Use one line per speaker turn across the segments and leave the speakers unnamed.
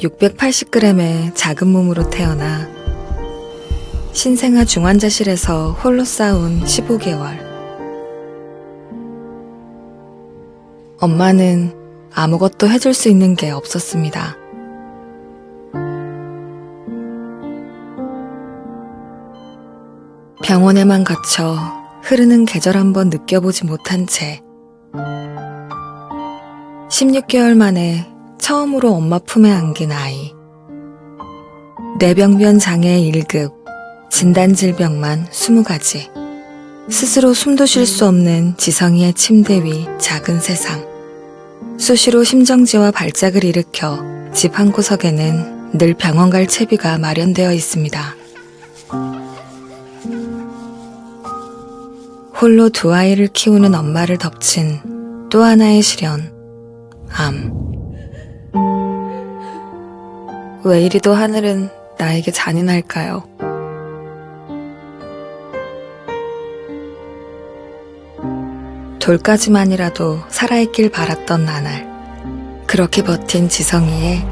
680g의 작은 몸으로 태어나 신생아 중환자실에서 홀로 싸운 15개월. 엄마는 아무것도 해줄 수 있는 게 없었습니다. 병원에만 갇혀 흐르는 계절 한번 느껴보지 못한 채 16개월 만에 처음으로 엄마 품에 안긴 아이. 뇌병변 장애 1급, 진단 질병만 20가지. 스스로 숨도 쉴 수 없는 지성이의 침대 위 작은 세상. 수시로 심정지와 발작을 일으켜 집 한 구석에는 늘 병원 갈 채비가 마련되어 있습니다. 홀로 두 아이를 키우는 엄마를 덮친 또 하나의 시련, 암. 왜 이리도 하늘은 나에게 잔인할까요? 돌까지만이라도 살아있길 바랐던 나날. 그렇게 버틴 지성이의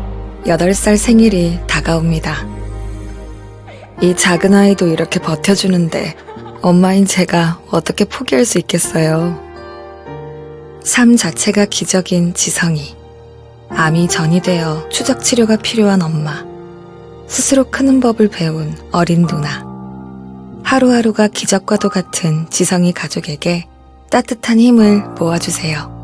8살 생일이 다가옵니다. 이 작은 아이도 이렇게 버텨주는데 엄마인 제가 어떻게 포기할 수 있겠어요? 삶 자체가 기적인 지성이. 암이 전이 되어 추적 치료가 필요한 엄마. 스스로 크는 법을 배운 어린 누나. 하루하루가 기적과도 같은 지성이 가족에게 따뜻한 힘을 모아주세요.